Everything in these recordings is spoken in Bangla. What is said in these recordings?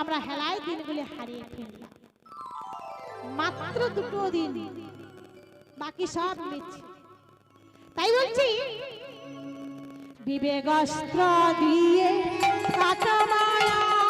আমরা দিনগুলি হারিয়ে ফেললাম মাত্র দুটো দিন। বাকি সব মিছে। তাই বলছি বিবেকস্ত্র দিয়ে কাটমায়া হেরবি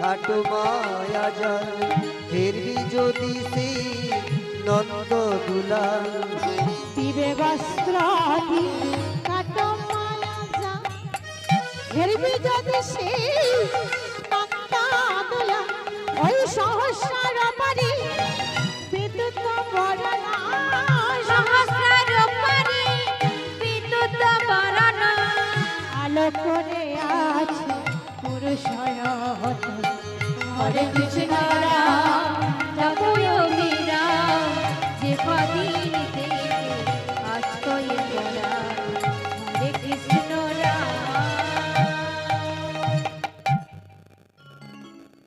কাটো মায়া জাল ফেরবি যদি সে নন্দ দুলাল বিবেকস্ত্র দিয়ে কাটমায়া যা হেরবি যদি সেই নন্দা দুলা ওই সহস্র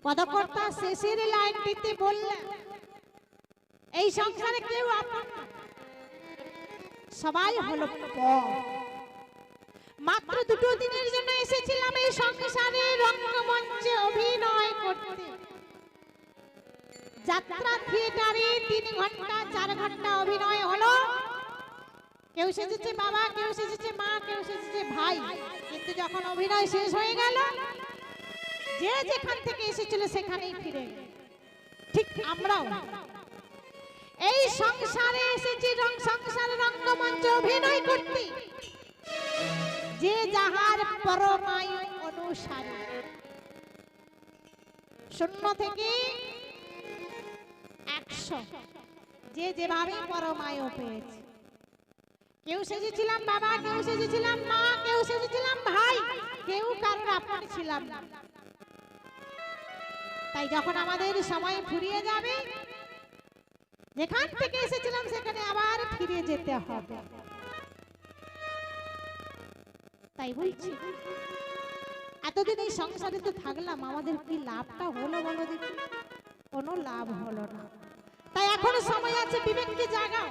পদকর্তা শেষের লাইনটিতে বললেন, এই সংসারে কেউ আপন সবাই মাত্র দুটো দিনের জন্য এসেছিলাম এই সংসারে রঙ্গমঞ্চে অভিনয় করতে। যাত্রা থিয়েটারে তিন ঘণ্টা, চার ঘণ্টা অভিনয় হলো। কেউ সেজেছে বাবা, কেউ সেজেছে মা, কেউ সেজেছে ভাই। কিন্তু যখন অভিনয় শেষ হয়ে গেল, যে যেখান থেকে এসেছিল সেখানেই ফিরে। ঠিক আমরাও। এই সংসারে এসেছি রং, সংসারে, রঙ্গমঞ্চ অভিনয় করতে। যে যাহার পরমায়ু অনুসারে। শূন্য থেকে একশো যে যেভাবে পরমায়ু পেয়েছে কেউ সেজেছিলাম বাবা, কেউ সেজেছিলাম মা, কেউ সেজেছিলাম ভাই, কেউ কারোর আপন ছিলাম না। তাই যখন আমাদের সময় ফুরিয়ে যাবে, যেখান থেকে এসেছিলাম সেখানে আবার ফিরে যেতে হবে। তাই বলছি, এতদিন এই সংসারে তো থাকলাম, আমাদের কি লাভটা হলো বলো দেখি? কোনো লাভ হলো না। তাই এখনও সময় আছে, বিবেককে জাগাও।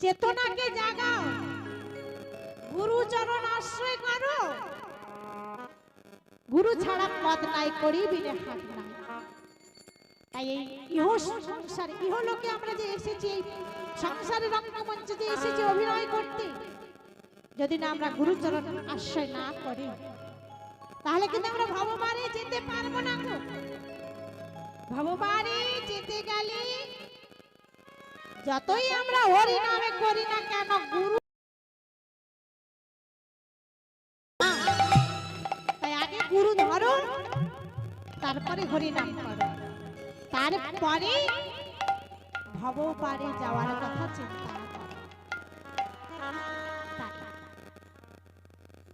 চেতনাকে জাগাও। গুরুচরণ আশ্রয় করো। গুরু ছাড়া পদ নাই করি বিনে হাত নাই তাই এই ইহ সংসার ইহলোকে আমরা যে এসেছি, এই সংসারের রঙ্গমঞ্চে যে এসেছি, অভিনয় করতে, যদি না আমরা গুরুচরণ আশ্রয় না করি, তাহলে কিন্তু আমরা ভববারে যেতে পারব না গো। যতই আমরা হরি নামে করি না কেন, গুরু গুরু ধরো, তারপরে হরি করো। তারপরে ভব পারে যাওয়ার কথা চিন্তা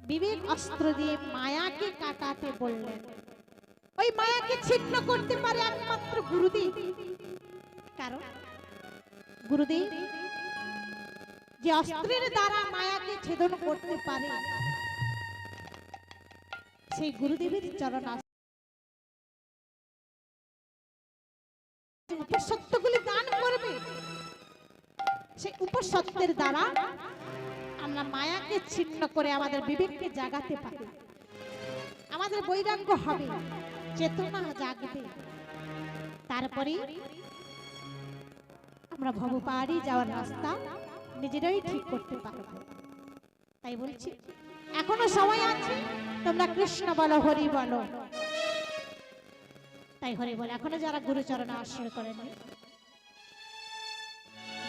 বিবেক অস্ত্র দিয়ে মায়াকে কাটাতে বললেন। ওই মায়াকে ছিন্ন করতে পারে একমাত্র গুরুদেব। কারণ গুরুদেব যে অস্ত্রের দ্বারা মায়াকে ছেদন করতে পারে, সেই গুরুদেবের চরণ উপসত্যগুলি দান করবে, সেই উপসত্যের দ্বারা আমরা মায়াকে ছিন্ন করে আমাদের বিবেককে জাগাতে পারি। আমাদের বৈরাগ্য হবে। চেতনা জাগবে। তারপরে আমরা ভবপাড়ি যাওয়ার রাস্তা নিজেরাই ঠিক করতে পারব। তাই বলছি, এখনও সময় আছে, তোমরা কৃষ্ণ বলো, হরি বলো। তাই হরি বলে, এখনও যারা গুরুচরণ আশ্রয় করেনি,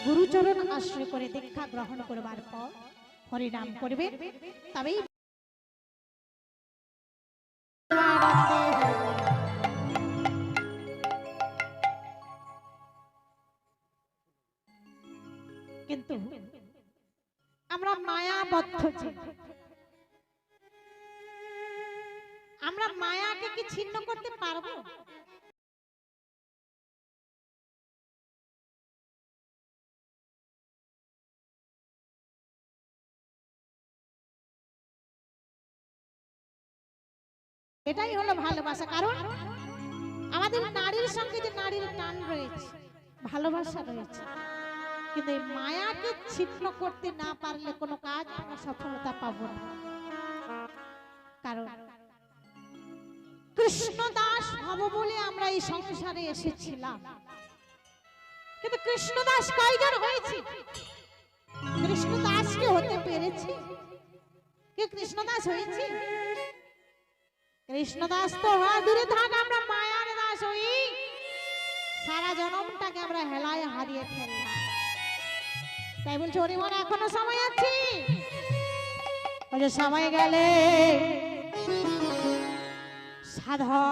গুরুচরণ আশ্রয় করে দীক্ষা গ্রহণ করবার পর হরি নাম করবে, তবেই কিন্তু আমরা মায়াবদ্ধ আমরা মায়াকে কি ছিন্ন করতে পারব? এটাই হলো ভালোবাসা, কারণ আমাদের নারীর সঙ্গে যে নারীর টান রয়েছে, ভালোবাসা রয়েছে কিন্তু এই মায়াকে ছিন্ন করতে না পারলে কোনো কাজ আমরা সফলতা পাবো না। কারণ কৃষ্ণ দাস হব বলে আমরা এই সংসারে এসেছিলাম। কিন্তু কৃষ্ণ দাস কয়জন হয়েছে? কৃষ্ণ দাসকে হতে পেরেছি। কে কৃষ্ণ দাস হয়েছে? কৃষ্ণ দাস তো হওয়া দূরে থাক, আমরা মায়ার দাস হই। সারা জনমটাকে আমরা হেলায় হারিয়ে ফেললাম। তাই বলছি ওরে মনে এখনও সময় আছে? সময় গেলে সাধা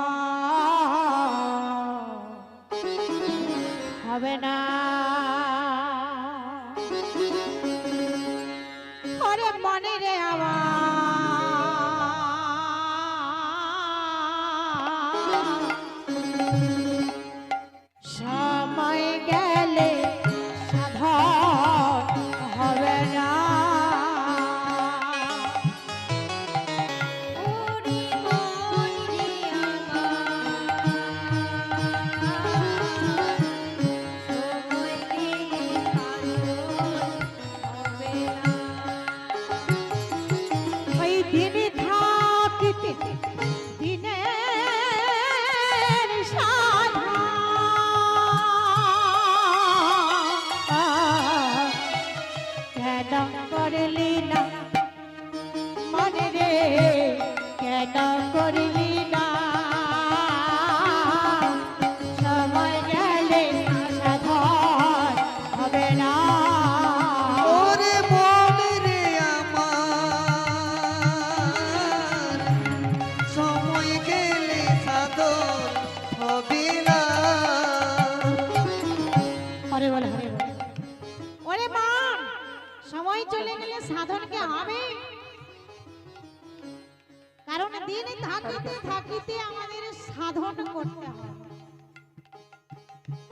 হবে না।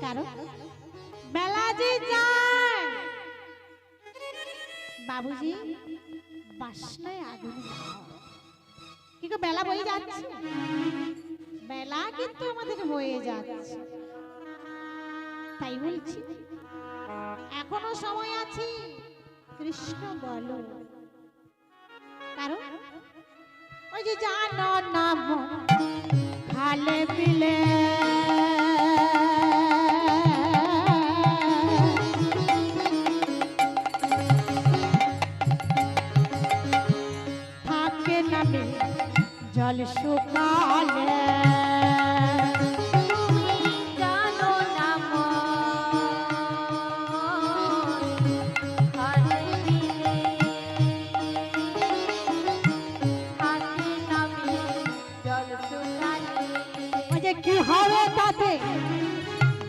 কারণ বেলা যে যায় বাবুজি, বাসনায় আগুন কি বেলা বয়ে যাচ্ছে? বেলা কিন্তু আমাদের বয়ে যাচ্ছে। তাই বলছি, এখনও সময় আছে। কৃষ্ণ বলো। কারণ ওই যে জানো নাম খালে পিলে। ওই যে কি হবে তাতে?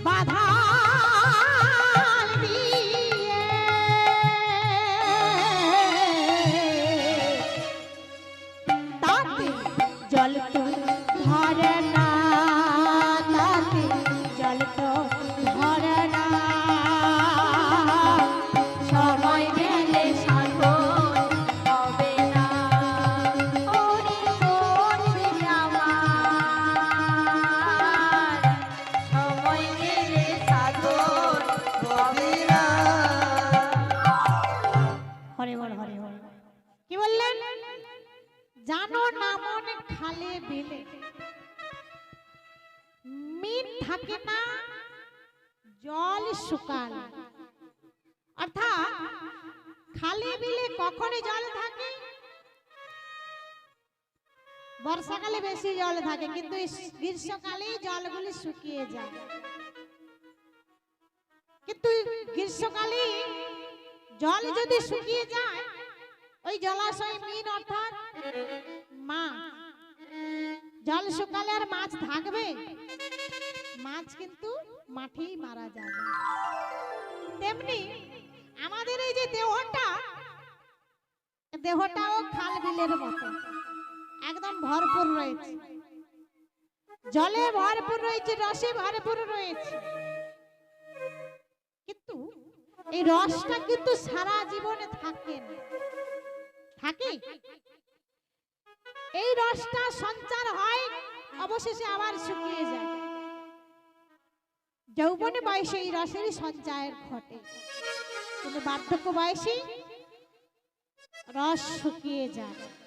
বাধা বর্ষাকালে বেশি জল থাকে, কিন্তু এই গ্রীষ্মকালেই জলগুলি শুকিয়ে যায়। কিন্তু গ্রীষ্মকালে জল যদি শুকিয়ে যায়, ওই জলাশয় মিন অর্থাৎ মা, জল শুকালে আর মাছ থাকবে? মাছ কিন্তু মাঠেই মারা যাবে। তেমনি আমাদের এই যে দেহটা, দেহটাও খাল বিলের মতো। একদম ভরপুর রয়েছে। জলে ভরপুর রয়েছে, রসে ভরপুর রয়েছে। কিন্তু এই রসটা কিন্তু সারা জীবনে থাকে না। থাকে? এই রসটা সঞ্চার হয়, অবশেষে আবার শুকিয়ে যায়। যৌবনে বয়সে এই রসেরই সঞ্চয় ঘটে। কিন্তু বার্ধক্য বয়সে রস শুকিয়ে যায়।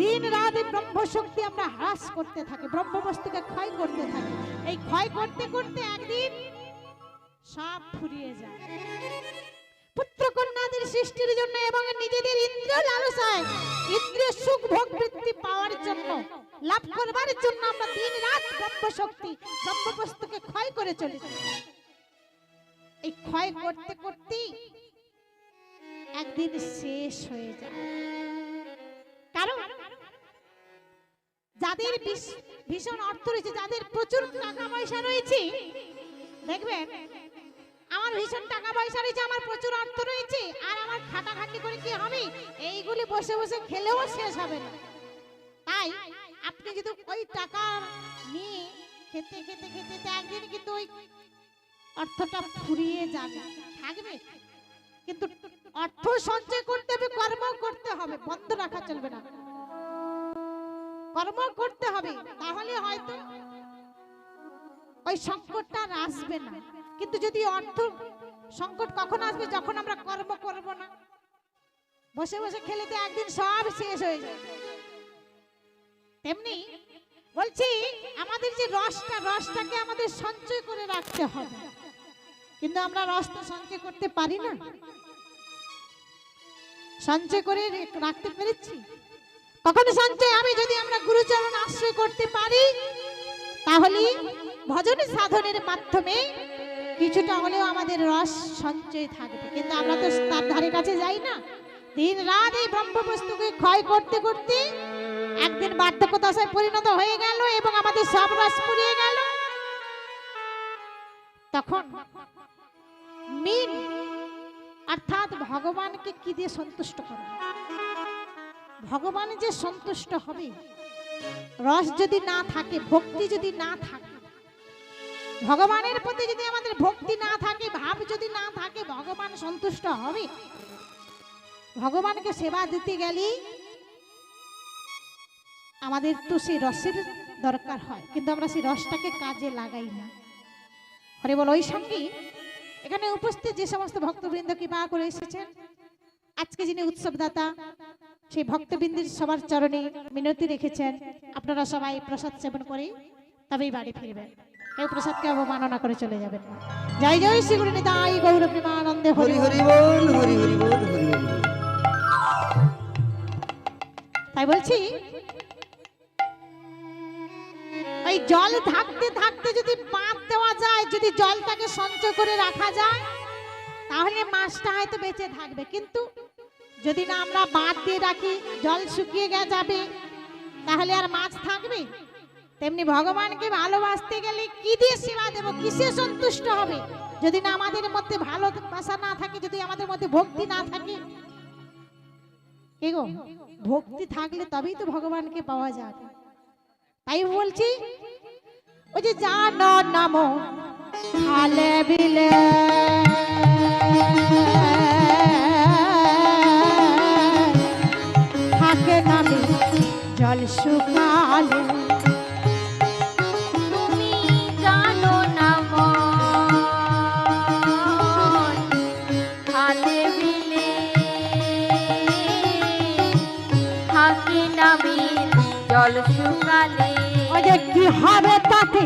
দিন রাত এই ব্রহ্ম শক্তি আমরা হ্রাস করতে থাকি ব্রহ্ম বস্তুকে ক্ষয় করতে থাকি। এই ক্ষয় করতে করতে একদিন সব ফুরিয়ে যায়। পুত্র কন্যাদের সৃষ্টির জন্য এবং নিজেদের ইন্দ্র লালসায় ইন্দ্রিয় সুখ ভোগ বৃত্তি পাওয়ার জন্য, লাভ করবার জন্য আমরা দিন রাত ব্রহ্ম শক্তি ব্রহ্ম বস্তুকে ক্ষয় করে চলেছি এই ক্ষয় করতে করতে একদিন শেষ হয়ে যায়। কারণ যাদের ভীষণ অর্থ রয়েছে যাদের প্রচুর টাকা পয়সা রয়েছে দেখবেন আমার ভীষণ টাকা পয়সা রয়েছে আমার প্রচুর অর্থ রয়েছে আর আমার খাটাখাটি করে কি হবে? এইগুলি বসে বসে খেলেও শেষ হবে না। তাই আপনি যদি ওই টাকা নিয়ে খেতে খেতে খেতে একদিন কিন্তু ওই অর্থটা ফুরিয়ে যাবে থাকবে। কিন্তু অর্থ সঞ্চয় করতে হবে কর্ম করতে হবে বন্ধ রাখা চলবে না। কর্ম করতে হবে, তাহলে হয়তো ওই সংকটটা আসবে না। কিন্তু যদি অর্থ সংকট কখন আসবে? যখন আমরা কর্ম করব না। বসে বসে খেলে তো একদিন সব শেষ হয়ে যায় তেমনি বলছি, আমাদের যে রসটা, রসটাকে আমাদের সঞ্চয় করে রাখতে হবে। কিন্তু আমরা রস তো সঞ্চয় করতে পারি না। সঞ্চয় করে রাখতে পেরেছি? কখনো সঞ্চয় আমি যদি আমরা গুরুচরণ আশ্রয় করতে পারি, তাহলে ভজন সাধনের মাধ্যমে কিছুটা হলেও আমাদের রস সঞ্চয় থাকবে। কিন্তু আমরা তো তার ধারে কাছে যাই না। দিন রাত এই ব্রহ্ম বস্তুকে ক্ষয় করতে করতে একদিন বার্ধক্য দশায় পরিণত হয়ে গেল এবং আমাদের সব রস পুড়িয়ে গেল। তখন মিন অর্থাৎ ভগবানকে কি দিয়ে সন্তুষ্ট করবে? ভগবান যে সন্তুষ্ট হবে, রস যদি না থাকে, ভক্তি যদি না থাকে, ভগবানের প্রতি যদি আমাদের ভক্তি না থাকে, ভাব যদি না থাকে, ভগবান সন্তুষ্ট হবে। ভগবানকে সেবা দিতে গেলে আমাদের তো সেই রসের দরকার হয়, কিন্তু আমরা সেই রসটাকে কাজে লাগাই না। হরে বল, ওই সঙ্গে এখানে উপস্থিত যে সমস্ত ভক্তবৃন্দ কৃপা করে এসেছেন। আজকে যিনি উৎসবদাতা সেই ভক্তবৃন্দের সবার চরণে মিনতি রেখেছেন। আপনারা সবাই প্রসাদ সেবন করে তবেই বাড়ি ফিরবেন। কেউ প্রসাদকে অবমাননা করে চলে যাবেন জয় জয় শ্রী গুরু নিতাই গৌর প্রেমানন্দে হরি হরি বল। হরি হরি বল হরি তাই বলছি ওই জল থাকতে থাকতে যদি বাঁধ দেওয়া যায় যদি জলটাকে সঞ্চয় করে রাখা যায় তাহলে মাছটা হয়তো বেঁচে থাকবে। কিন্তু যদি না আমরা বাঁধ দিয়ে রাখি, জল শুকিয়ে গে যাবে, তাহলে আর মাছ থাকবে? তেমনি ভগবানকে ভালোবাসতে গেলে কি দিয়ে সেবা দেব? কিসে সন্তুষ্ট হবে? যদি না আমাদের মধ্যে ভালোবাসা না থাকে, যদি আমাদের মধ্যে ভক্তি না থাকে? কে গো ভক্তি থাকলে তবেই তো ভগবানকে পাওয়া যাবে। তাই বলছি, ওই যে জান নাম, খালে বিলে। জল শুকালে তুমি জানো না খালে বিলে থাকে নামি জল শুকালে কি হবে তাতে?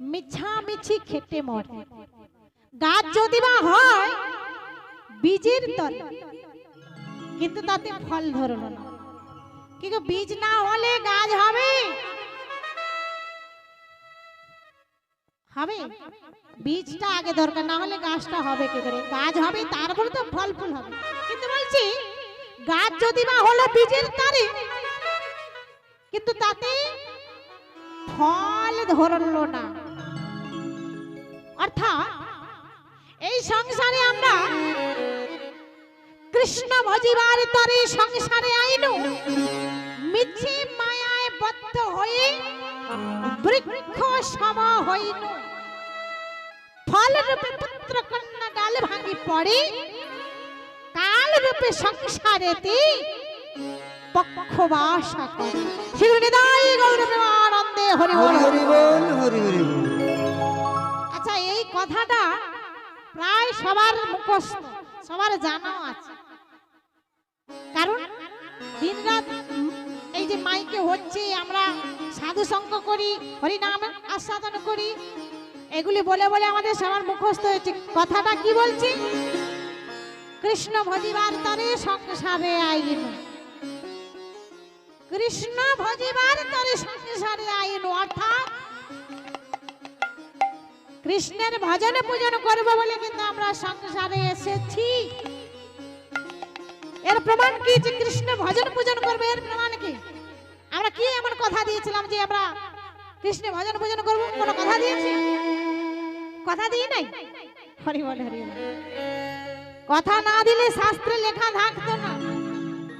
মিছামিছি খেটে মরে। গাছ যদি বা হয়, বীজের তলে। কিন্তু তাতে ফল ধরলো না। কিন্তু বীজ না হলে গাছ হবে? হবে? বীজটা আগে দরকার, না হলে গাছটা হবে কি করে? গাছ হবে তারপরে তো ফল ফুল হবে। কিন্তু বলছি, গাছ যদি বা হলো বীজের তারে কিন্তু তাতে ফল ধরলো না। অর্থাৎ এই সংসারে আমরা কৃষ্ণ ভজিবার তরে সংসারে আইনু, মিছি মায়ায় বদ্ধ হয়ে বৃক্ষ সম হইনু। ফল রূপে পুত্র কন্যা ডাল ভাঙি পড়ে কাল রূপে সংসারেতে পক্ষবাসা শ্রী হরি হরি বল হরি হরি বল কথাটা প্রায় সবার মুখস্থ, সবার জানাও আছে। কারণ দিনরাত এই যে মাইকে হচ্ছে, আমরা সাধু সঙ্গ করি, হরিনাম আস্বাদন করি, এগুলি বলে বলে আমাদের সবার মুখস্থ হয়েছে। কথাটা কি বলছি? কৃষ্ণ ভজিবার তরে সংসারে আইন। কৃষ্ণ ভজিবার তরে সংসারে আইন, অর্থাৎ কৃষ্ণের ভজন পূজন করব বলে কিন্তু আমরা সংসারে এসেছি। এর প্রমাণ কি যে কৃষ্ণ ভজন পূজন করবে? এর প্রমাণ কি? আমরা কি এমন কথা দিয়েছিলাম যে আমরা কৃষ্ণ ভজন পূজন করব? কোনো কথা দিয়েছি? কথা দিই নাই? হরি বল, হরি কথা না দিলে শাস্ত্রে লেখা থাকতো না।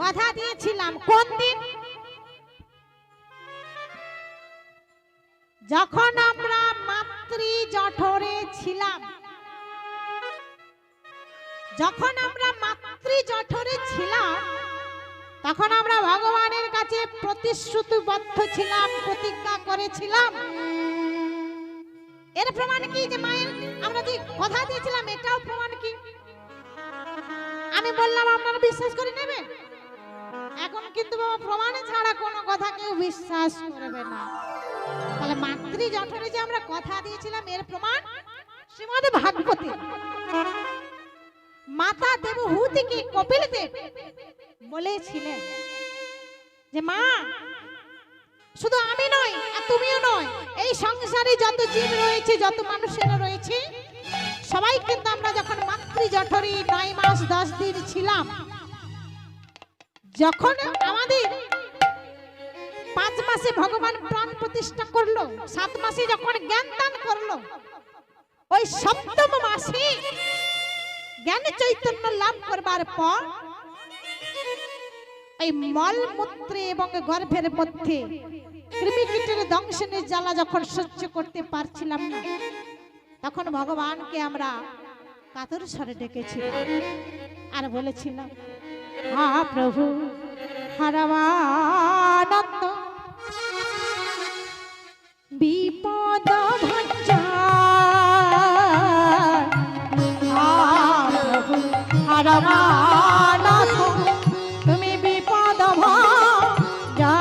কথা দিয়েছিলাম। কোন দিন? যখন আমরা মাতৃ জঠরে ছিলাম। যখন আমরা মাতৃ জঠরে ছিলাম, তখন আমরা ভগবানের কাছে প্রতিশ্রুতিবদ্ধ ছিলাম, প্রতিজ্ঞা করেছিলাম। এর প্রমাণ কি যে মায়ের আমরা যে কথা দিয়েছিলাম, এটাও প্রমাণ কি? আমি বললাম, আপনারা বিশ্বাস করে নেবেন? এখন কিন্তু বাবা, প্রমাণ ছাড়া কোনো কথা কেউ বিশ্বাস করবে না। তাহলে মাতৃ জঠরে যে আমরা কথা দিয়েছিলাম, এর প্রমাণ শ্রীমদ ভাগবতী। মাতা দেবহূতিকে কপিল দেব বলেছিলেন যে, মা, শুধু আমি নয় আর তুমিও নয় এই সংসারে যত জীব রয়েছে, যত মানুষেরা রয়েছে, সবাই কিন্তু আমরা যখন মাতৃ জঠরে নয় মাস দশ দিন ছিলাম, যখন আমাদের পাঁচ মাসে ভগবান প্রাণ প্রতিষ্ঠা করল, সাত মাসে যখন জ্ঞান দান করল, ওই সপ্তম মাসে জ্ঞান চৈতন্য লাভ করবার পর এই মলমূত্রে এবং গর্ভের মধ্যে কৃমিকীটের দংশনের জ্বালা যখন সহ্য করতে পারছিলাম না, তখন ভগবানকে আমরা কাতর স্বরে ডেকেছিলাম আর বলেছিলাম, হা প্রভু, হরমানন্দ বিপদ হরমানন্দ তুমি বিপদ ভঞ্জা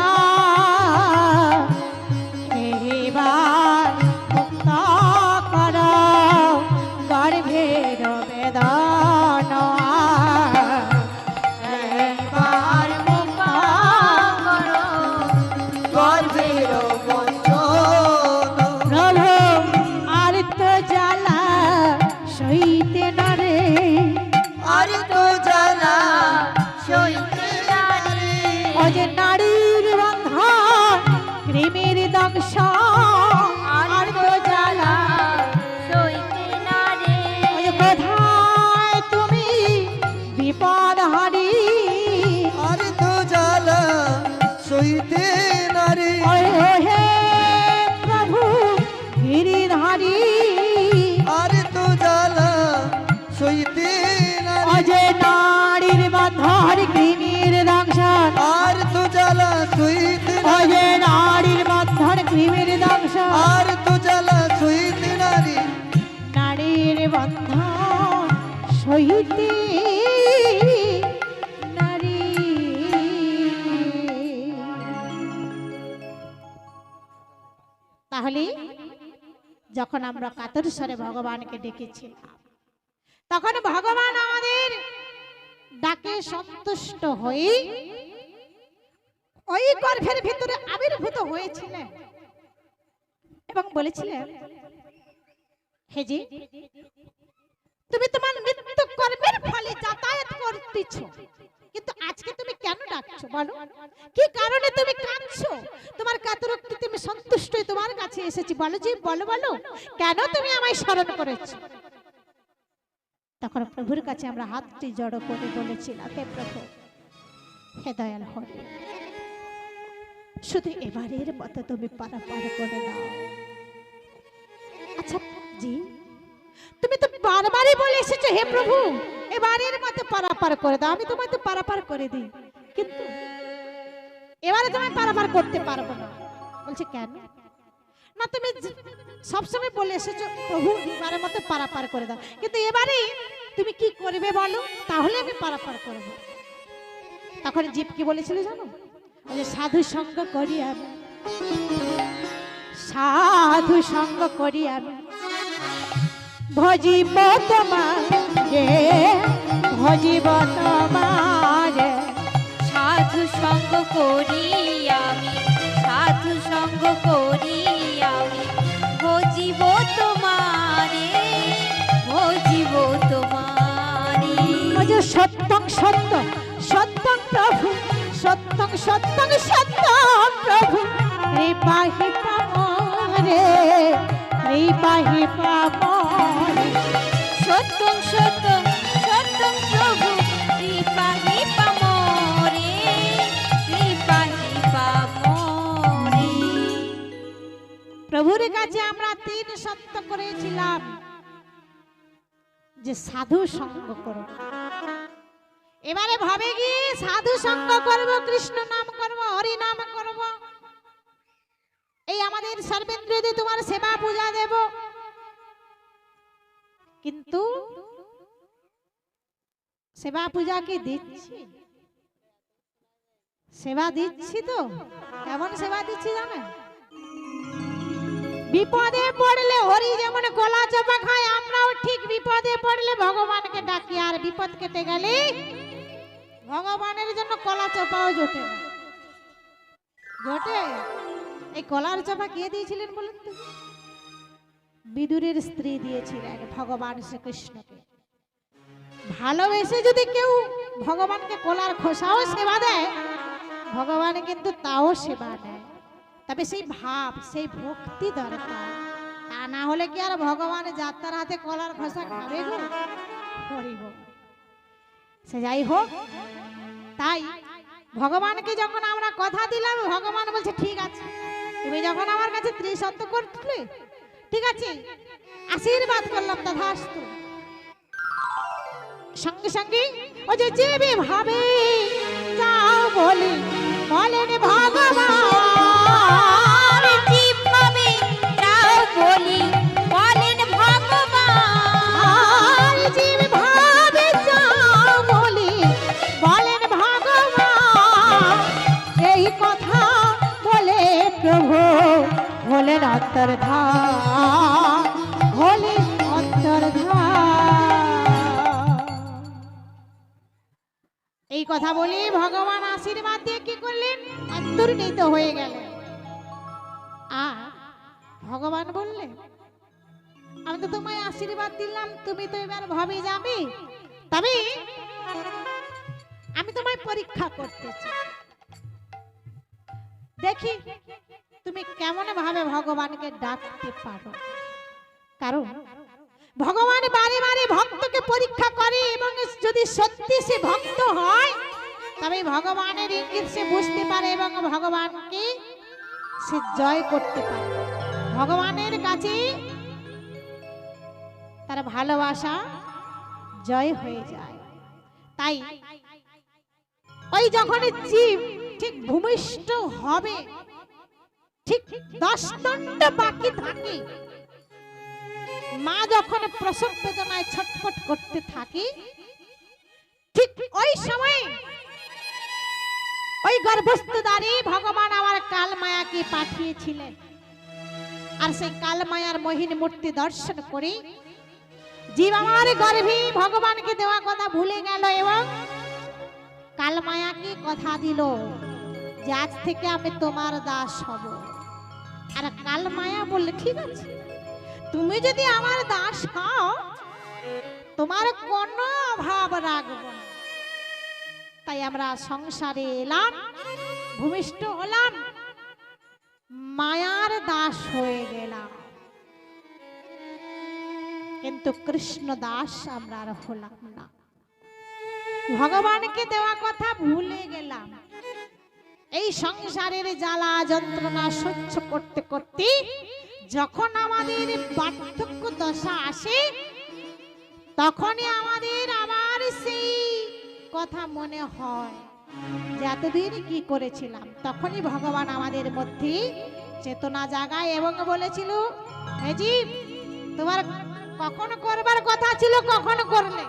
যখন আমরা কাতর স্বরে ভগবানকে ডেকেছি তখন ভগবান আমাদের ডাকে সন্তুষ্ট হয়ে ওই গর্ভের ভিতরে আবির্ভূত হয়েছিলেন এবং বলেছিলেন হেজি তুমি তোমার মৃত্যু কর্মের ফলে যাতায়াত করতেছ। কিন্তু আজকে তুমি কেন ডাকছো বলো? কি কারণে তুমি কাঁদছো? তোমার কাতরক্তি তুমি সন্তুষ্ট তোমার কাছে এসেছি। বলো জি বলো বলো, কেন তুমি আমায় স্মরণ করেছ? তখন প্রভুর কাছে আমরা হাতটি জড়ো করে বলেছিলাম, হে প্রভু, হে দয়াল হরে, শুধু এবারের মতো তুমি পারাপার করে দাও আচ্ছা জি, তুমি তো বারবারই বলে এসেছ, হে প্রভু এবারের মতো পারাপার করে দাও, আমি তোমায় তো পারাপার করে দিই। কিন্তু এবারে তোমায় পারাপার করতে পারব না। বলছে, কেন? না, তুমি সবসময় বলে এসেছ, প্রভু এবারের মতো পারাপার করে দাও। কিন্তু এবারে তুমি কি করবে বলো? তাহলে আমি পারাপার করব। তখন জীব কি বলেছিল জানো? বলে, সাধু সঙ্গ করি আমি, সাধু সঙ্গ করি আমি, ভজিব তোমার ভজিব তোমার। সাধু সঙ্গ করি আমি সাধু সঙ্গ করি আমি। ভজিব তোমারে ভজিব তোমারে। সত্যং সত্য সত্যং প্রভু সত্যং সত্যং সত্যং প্রভু। পামরে কৃপাহি পামরে পামরে কৃপাহি পামরে প্রভুর কাছে আমরা তিন সত্য করেছিলাম, যে সাধু সঙ্গ করব এবারে ভাবে কি সাধু সঙ্গ করব, কৃষ্ণ নাম করব, হরি নাম করব? এই আমাদের সর্বেন্দ্রিয়তে তোমার সেবা পূজা দেব। কিন্তু সেবা পূজা কি দিচ্ছি? সেবা দিচ্ছি তো? কেমন সেবা দিচ্ছি জানেন? বিপদে পড়লে হরি যেমন গলা চাপা খায়, আমরাও ঠিক বিপদে পড়লে ভগবানকে ডাকি। আর বিপদ কেটে গেলে ভগবানের জন্য কলা চাপাও জোটে জোটে? এই কলার চাপা কে দিয়েছিলেন বলুন তো? বিদুরের স্ত্রী দিয়েছিলেন ভগবান শ্রীকৃষ্ণকে। ভালোবেসে যদি কেউ ভগবানকে কলার খোসাও সেবা দেয়, ভগবান কিন্তু তাও সেবা দেয়। তবে সেই ভাব, সেই ভক্তি দরকার। তা না হলে কি আর ভগবান যাত্রার হাতে কলার খোসা খাবে সে যাই হোক, তাই ভগবানকে যখন আমরা কথা দিলাম, ভগবান বলছে, ঠিক আছে। তুমি যখন আমার কাছে ত্রিসত্য করছিলে ঠিক আছে? আশীর্বাদ করলাম তথাস্তু। সঙ্গে সঙ্গে ও যে ভাবে কথা বলে, ভগবান আশীর্বাদ দিয়ে কি করলেন? অন্তর্নিত হয়ে গেলেন। আর ভগবান বললেন, আমি তো তোমায় আশীর্বাদ দিলাম, তুমি তো এবার ভাবে যাবে। তবে আমি তোমায় পরীক্ষা করতে চাই। দেখি তুমি কেমন ভাবে ভগবানকে ডাকতে পারো। কারণ ভগবান বারে বারে ভক্তকে পরীক্ষা করে এবং যদি সত্যি সে ভক্ত হয় তবে ভগবানের ইঙ্গিত সে বুঝতে পারে এবং ভগবানকে সে জয় করতে পারে। ভগবানের কাছে তার ভালোবাসা জয় হয়ে যায়। তাই ওই যখন জীব ঠিক ভূমিষ্ঠ হবে, ঠিক দশ দণ্ড বাকি থাকে, মা যখন প্রসব বেদনায় ছটফট করতে থাকে, ঠিক ওই সময় ওই গর্ভস্থ দ্বারে ভগবান আমার কাল মায়াকে পাঠিয়েছিলেন। আর সেই কাল মায়ার মোহিনী মূর্তি দর্শন করে জীব আমার গর্ভে ভগবানকে দেওয়া কথা ভুলে গেল এবং কাল মায়াকে কথা দিল যে আজ থেকে আমি তোমার দাস হব। আর কাল মায়া বললে, ঠিক আছে, তুমি যদি আমার দাস হও, তোমার কোনো অভাব রাখব না। তাই আমরা সংসারে এলাম, ভূমিষ্ঠ হলাম, মায়ার দাস হয়ে গেলাম। কিন্তু কৃষ্ণ দাস আমরা আর হলাম না। ভগবানকে দেওয়া কথা ভুলে গেলাম। এই সংসারের জ্বালা যন্ত্রণা সহ্য করতে করতে যখন আমাদের পার্থক্য দশা আসে, তখনই আমাদের আবার সেই কথা মনে হয়। যে এতদিন কি করেছিলাম, তখনই ভগবান আমাদের মধ্যে চেতনা জাগায় এবং বলেছিল, "হে তোমার কখন করবার কথা ছিল, কখন করলে?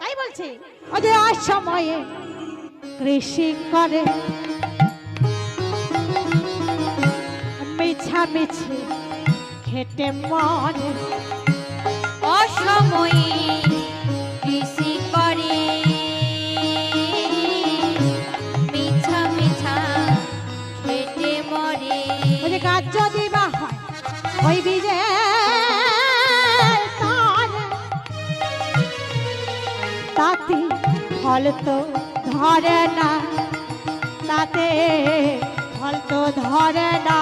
তাই বলছে ও যে অসময়ে কৃষি করে, মিছা মিছি খেটে মনে অসময়ে ওই বীজে তাতে ফল তো ধরে না, তাতে ফল তো ধরে না।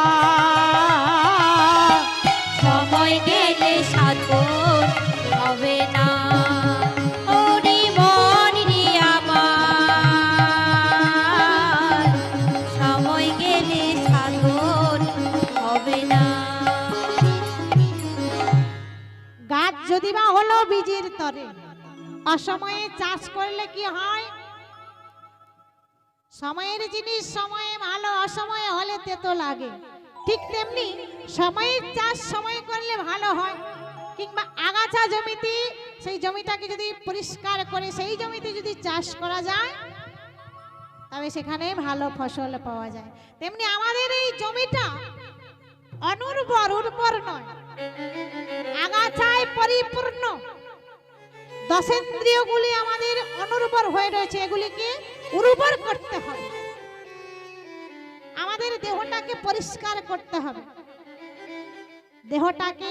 সময় গেলে সাধন হবে না। অসময়ে চাষ করলে কি হয়? সময়ের জিনিস সময়ে ভালো, অসময়ে হলে তেতো লাগে। ঠিক তেমনি সময়ের চাষ সময় করলে ভালো হয়। কিংবা আগাছা জমিতে সেই জমিটাকে যদি পরিষ্কার করে সেই জমিতে যদি চাষ করা যায়, তবে সেখানে ভালো ফসল পাওয়া যায়। তেমনি আমাদের এই জমিটা অনুর্বর, উর্বর নয়। আগাছায় পরিপূর্ণ। দশেন্দ্রিয়গুলি আমাদের অনুর্বর হয়ে রয়েছে, এগুলিকে উর্বর করতে হবে। আমাদের দেহটাকে পরিষ্কার করতে হবে। দেহটাকে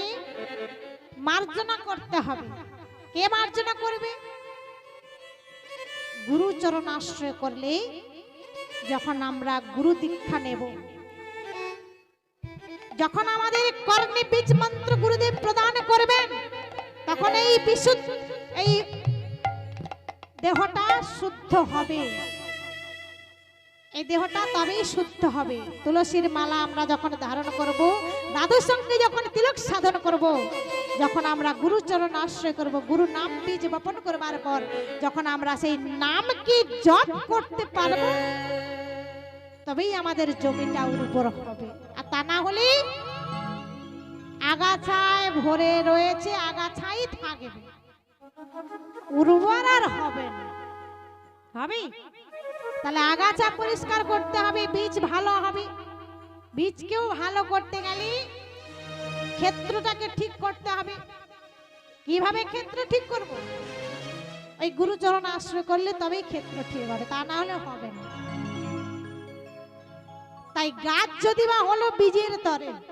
মার্জনা করতে হবে। কে মার্জনা করবে? গুরু চরণ আশ্রয় করলে যখন আমরা গুরু দীক্ষা নেব। যখন আমাদের কর্ণে বীজ মন্ত্র গুরুদেব প্রদান করবেন, তখন এই বিশুদ্ধ এই দেহটা শুদ্ধ হবে। এই দেহটা তবেই শুদ্ধ হবে। তুলসীর মালা আমরা যখন ধারণ করব দাদুর সঙ্গে যখন তিলক সাধন করব, যখন আমরা গুরুচরণ আশ্রয় করব, গুরু নাম বীজ বপন করবার পর, যখন আমরা সেই নামকে জপ করতে পারব, তবেই আমাদের জমিটা উর্বর হবে। আর তা না হলে আগাছায় ভরে রয়েছে আগাছাই থাকবে। উর্বর আর হবে হবে তাহলে আগাছা পরিষ্কার করতে হবে, বীজ ভালো হবে। বীজকেও ভালো করতে গেলে ক্ষেত্রটাকে ঠিক করতে হবে। কীভাবে ক্ষেত্র ঠিক করব? ওই গুরুচরণ আশ্রয় করলে তবেই ক্ষেত্র ঠিক হবে, তা না হলে হবে না। তাই গাছ যদি বা হলো বীজের তরে।